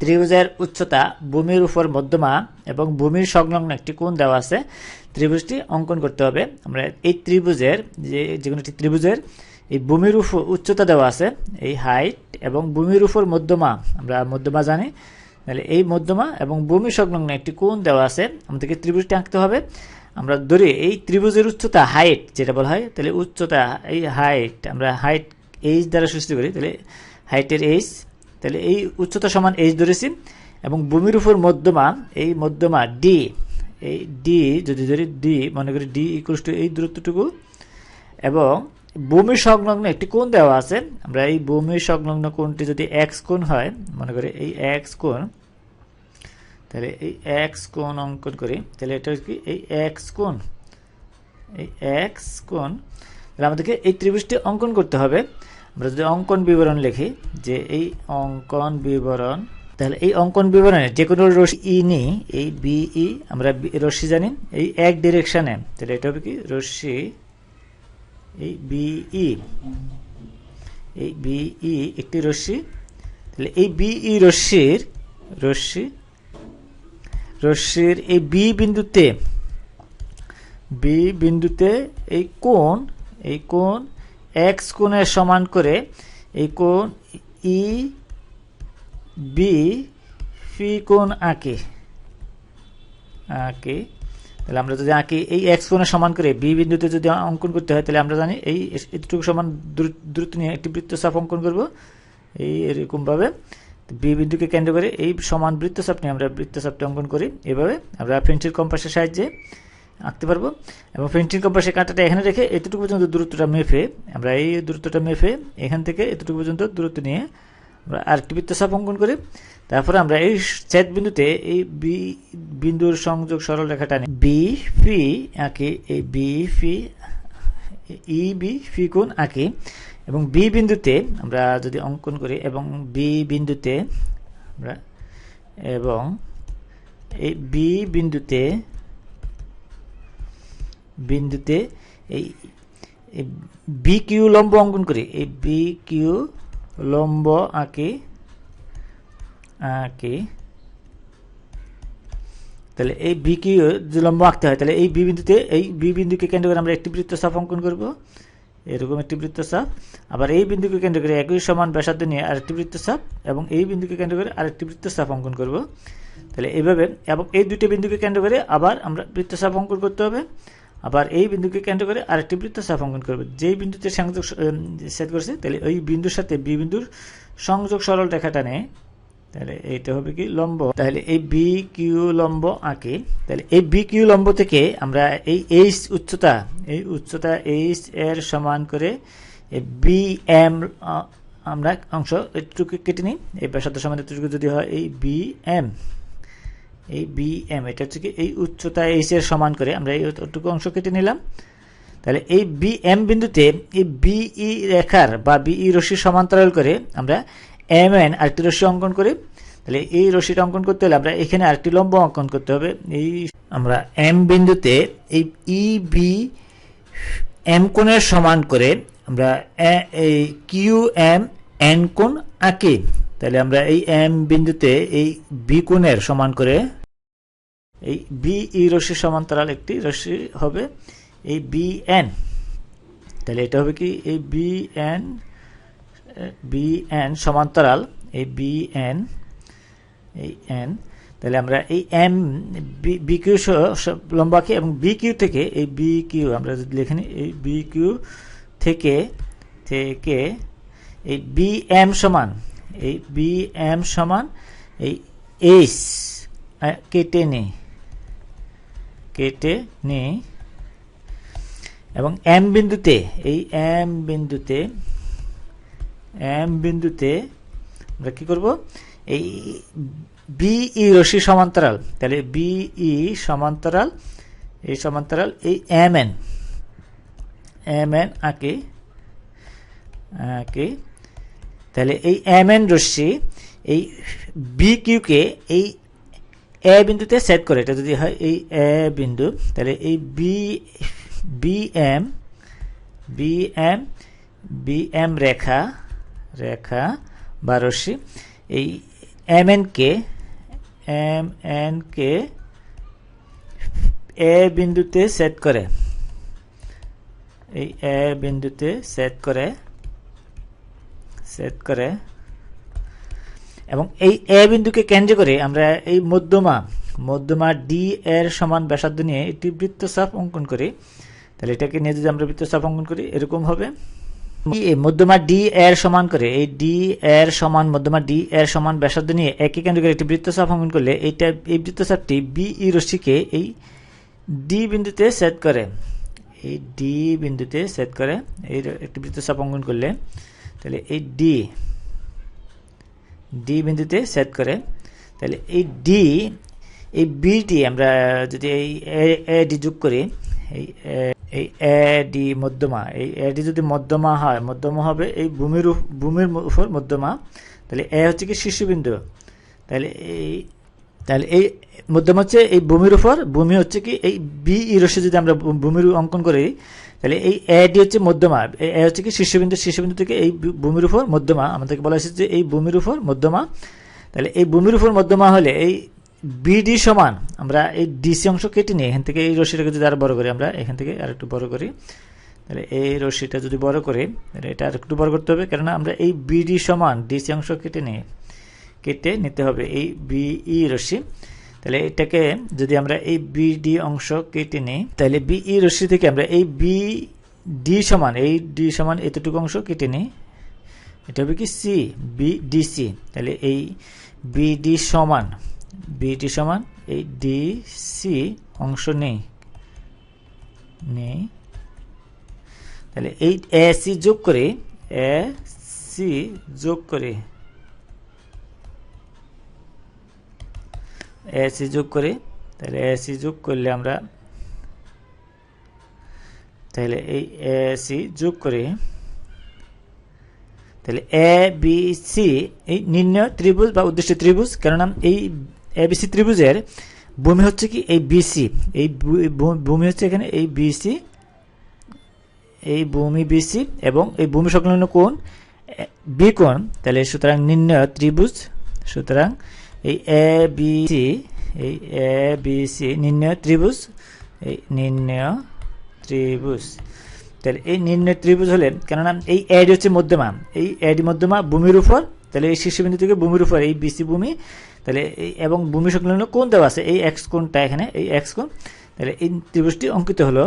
ত্রিভুজের উচ্চতা ভূমির উপর মধ্যমা এবং ভূমির সংলগ্ন একটি কোণ দেওয়া আছে। ত্রিভুজটি অঙ্কন করতে হবে। আমরা এই ত্রিভুজের, যে যে কোনো একটি ত্রিভুজের, এই ভূমির উপর উচ্চতা দেওয়া আছে, এই হাইট এবং ভূমির উপর মধ্যমা, আমরা মধ্যমা জানি, তাহলে এই মধ্যমা এবং ভূমি সংলগ্ন একটি কোণ দেওয়া আছে, আমাদেরকে ত্রিভুজটি আঁকতে হবে। আমরা ধরি এই ত্রিভুজের উচ্চতা হাইট যেটা বলা হয়, তাহলে উচ্চতা, এই হাইট আমরা হাইট এইচ দ্বারা সৃষ্টি করি, তাহলে হাইটের এইচ তাহলে এই উচ্চতা সমান এইচ ধরেছি এবং ভূমির উপর মধ্যমা, এই মধ্যমা ডি এই ডি যদি ধরি ডি মনে করি ডি ইকুয়ালস টু এই দূরত্বটুকু এবং ভূমি সংলগ্ন একটি কোণ দেওয়া আছে, আমরা এই ভূমি সংলগ্ন কোণটি যদি এক্স কোণ হয়, মনে করি এই এক্স কোণ, তাহলে এই এক্স কোণ অঙ্কন করি, তাহলে এটা কি? এই এক্স কোণ, এই এক্স কোণ, তাহলে আমাদেরকে এই ত্রিভুজটি অঙ্কন করতে হবে। আমরা যদি অঙ্কন বিবরণ লিখি যে এই অঙ্কন বিবরণ, তাহলে এই অঙ্কন বিবরণে যে কোনো রশ্মি ই নিই এই বিই আমরা রশ্মি জানি, এই এক ডিরেকশানে তাহলে এটা হবে কি? রশ্মি, এই বিই এই বিই একটি রশ্মি, তাহলে এই বিই রশ্মির, রশ্মি, রশ্মির এই বি বিন্দুতে বি বিন্দুতে এই কোণ এই কোণ এক্স কোণের সমান করে এই কোণ ই বি ফি কোণ আঁকে। আঁকে। তাহলে আমরা যদি আঁকি, এই এক্স কোণের সমান করে বি বিন্দুতে যদি অঙ্কন করতে হয়, তাহলে আমরা জানি এই এতটুকু সমান দূরত্ব নিয়ে একটি বৃত্তচাপ অঙ্কন করব। এই এরকমভাবে। বি বিন্দুকে কেন্দ্র করে এই সমান বৃত্তচাপ নিয়ে আমরা বৃত্তচাপটি অঙ্কন করি। এভাবে আমরা পেন্সিল কম্পাসের সাহায্যে আঁকতে পারব। এবং পেন্টিং কম্পাসের কাঁটাটা এখানে রেখে এতটুকু পর্যন্ত দূরত্বটা মেপে, আমরা এই দূরত্বটা মেপে এখান থেকে এতটুকু পর্যন্ত দূরত্ব নিয়ে আমরা আরেকটি বৃত্তচাপ অঙ্কন করি। তারপরে আমরা এই ছেদ বিন্দুতে এই বি বিন্দুর সংযোগ সরল রেখাটা নিই বি ফি আঁকি, এই বি ফি ই বি ফি কোণ আঁকি। এবং বি বিন্দুতে আমরা যদি অঙ্কন করি, এবং বি বিন্দুতে আমরা, এবং এই বি বিন্দুতে বিন্দুতে এই বি কিউ লম্ব অঙ্কন করি। এই বি কিউ লম্ব আঁকি আঁকি। তাহলে এই বি কিউ যে লম্ব আঁকতে হয়, তাহলে এই বি বিন্দুতে, এই বি বিন্দুকে কেন্দ্র করে আমরা একটি বৃত্তচাপ অঙ্কন করব। এরকম একটি বৃত্তচাপ। আবার এই বিন্দুকে কেন্দ্র করে একই সমান ব্যাসার্ধ নিয়ে আরেকটি বৃত্তচাপ এবং এই বিন্দুকে কেন্দ্র করে আরেকটি বৃত্তচাপ অঙ্কন করব। তাহলে এইভাবে, এবং এই দুটি বিন্দুকে কেন্দ্র করে আবার আমরা বৃত্তচাপ অঙ্কন করতে হবে। আবার এই বিন্দুকে কেন্দ্র করে আরেকটি বৃত্তচাপ অঙ্কন করবে। যেই বিন্দুতে সংযোগ সেট করছে, তাহলে ওই বিন্দুর সাথে বি বিন্দুর সংযোগ সরল রেখাটা নেয় তাহলে এইটা হবে কি লম্ব। তাহলে এই বি কিউ লম্ব আঁকে, তাহলে এই বি কিউ লম্ব থেকে আমরা এই এইচ উচ্চতা, এই উচ্চতা এইচ এর সমান করে বি এম আমরা অংশ একটুকু কেটে নিই। এই ব্যাসার্ধ সমান এতটুকু যদি হয় এই বি এম। এই বি এম এটা হচ্ছে কি এই উচ্চতা এইচ এর সমান করে আমরা এই অতটুকু অংশ কেটে নিলাম। তাহলে এই বি এম বিন্দুতে এই বিই রেখার বা বিই রশ্মি সমান্তরাল করে আমরা এম এন আরেকটি রশ্মি অঙ্কন করি। তাহলে এই রশ্মিটা অঙ্কন করতে হলে আমরা এখানে আরেকটি লম্ব অঙ্কন করতে হবে। এই আমরা এম বিন্দুতে এই ই বি এম কোণের সমান করে আমরা এই কিউ এম এন কোণ আঁকি। তাহলে আমরা এই এম বিন্দুতে এই বি কোণের সমান করে, এই বি ই রশ্মি সমান্তরাল একটি রশ্মি হবে এই বি এন তাহলে এটা হবে কি? এই বি এন বি এন সমান্তরাল, এই বি এন এই এন তাহলে আমরা এই এম বি কিউ লম্বাকে এবং বি কিউ থেকে এই বি কিউ আমরা যদি লিখে নিই, এই বি কিউ থেকে থেকে এই বি এম সমান এই বি এম সমান এই এইচ কেটে নিই কেটে নিই এবং এম বিন্দুতে, এই এম বিন্দুতে এম বিন্দুতে আমরা কী করব? এই বিই রশ্মি সমান্তরাল। তাহলে বিই সমান্তরাল এই সমান্তরাল, এই এম এন এম এন আঁকে আঁকে তাহলে এই এম এন রশ্মি, এই বি কিউকে এই এ বিন্দুতে সেট করে। এটা যদি হয় এই এ বিন্দু, তাহলে এই B B M B M B M রেখা রেখা বা রশ্মি, এই M N K M N K A বিন্দুতে সেট করে। এই এ বিন্দুতে সেট করে। সেট করে। এবং এই এ বিন্দুকে কেন্দ্র করে আমরা এই মধ্যমা মধ্যমা ডি এর সমান ব্যাসার্ধ নিয়ে একটি বৃত্তচাপ অঙ্কন করি। তাহলে এটাকে নিয়ে যদি আমরা বৃত্তচাপ অঙ্কন করি, এরকম হবে। মধ্যমা ডি এর সমান করে, এই ডি এর সমান, মধ্যমা ডি এর সমান ব্যাসার্ধ নিয়ে একই কেন্দ্র করে একটি বৃত্তচাপ অঙ্কন করলে এইটা, এই বৃত্তচাপটি বি ই রশ্মিকে এই ডি বিন্দুতে সেট করে। এই ডি বিন্দুতে সেট করে এই একটি বৃত্তচাপ অঙ্কন করলে, তাহলে এই ডি ডি বিন্দুতে সেট করে, তাহলে এই ডি এই বিটি আমরা যদি এই এ ডি যোগ করি, এই এই এ ডি মধ্যমা, এই এ ডি যদি মধ্যমা হয়, মধ্যমা হবে এই ভূমির ভূমির উপর মধ্যমা, তাহলে এ হচ্ছে কি শীর্ষবিন্দু, তাহলে এই তাহলে এই মধ্যমা হচ্ছে এই ভূমির উপর, ভূমি হচ্ছে কি এই বি ইরসে যদি আমরা ভূমির অঙ্কন করি, তাহলে এই এ ডি হচ্ছে মধ্যমা এ হচ্ছে কি শীর্ষবিন্দু শীর্ষবিন্দু থেকে এই ভূমির উপর মধ্যমা, আমাদেরকে বলা হয়েছে যে এই ভূমির উপর মধ্যমা। তাহলে এই ভূমির উপর মধ্যমা হলে এই বিডি সমান, আমরা এই ডিসি অংশ কেটে নিই, এখান থেকে এই রশিটাকে যদি আরও বড় করি, আমরা এখান থেকে আর একটু বড় করি। তাহলে এই রশিটা যদি বড় করি, তাহলে এটা আর একটু বড় করতে হবে, কেননা আমরা এই বিডি সমান ডিসি অংশ কেটে নিই। কেটে নিতে হবে এই বিই রশ্মি। তাহলে এটাকে যদি আমরা এই বিডি অংশ কেটে নিই, তাহলে বিই রশ্মি থেকে আমরা এই বি, ডি সমান, এই ডি সমান এতটুকু অংশ কেটে নিই। এটা হবে কি সি বি ডিসি তাহলে এই বিডি সমান বিডি সমান, এই ডি সি অংশ নেই নেই। তাহলে এই এ সি যোগ করে এ সি যোগ করে এ সি যোগ করে, তাহলে এ সি যোগ করলে আমরা, তাহলে এই এ সি যোগ করে, তাহলে এ, বি, সি, এই নির্ণয় ত্রিভুজ বা উদ্দেশ্য ত্রিভুজ, কেননা এই এ, বি, সি ত্রিভুজের ভূমি হচ্ছে কি এই বিসি এই ভূমি হচ্ছে এখানে এই বিসি এই ভূমি বিসি এবং এই ভূমি সংলগ্ন কোণ বি কোণ, তাহলে সুতরাং নির্ণয় ত্রিভুজ, সুতরাং এই এ বি সি এই এ বি সি নির্ণয় ত্রিভুজ, এই নির্ণয় ত্রিভুজ। তাহলে এই নির্ণয় ত্রিভুজ হলে কেননা এই এডি হচ্ছে মধ্যমা। এই এডি মধ্যমা ভূমির উপর, তাহলে এই শীর্ষবিন্দু থেকে ভূমির উপর, এই বিসি ভূমি, তাহলে এই এবং ভূমি সংলগ্ন কোন দেওয়া আছে, এই এক্স কোনটা এখানে, এই এক্স কোন তাহলে এই ত্রিভুজটি অঙ্কিত হলো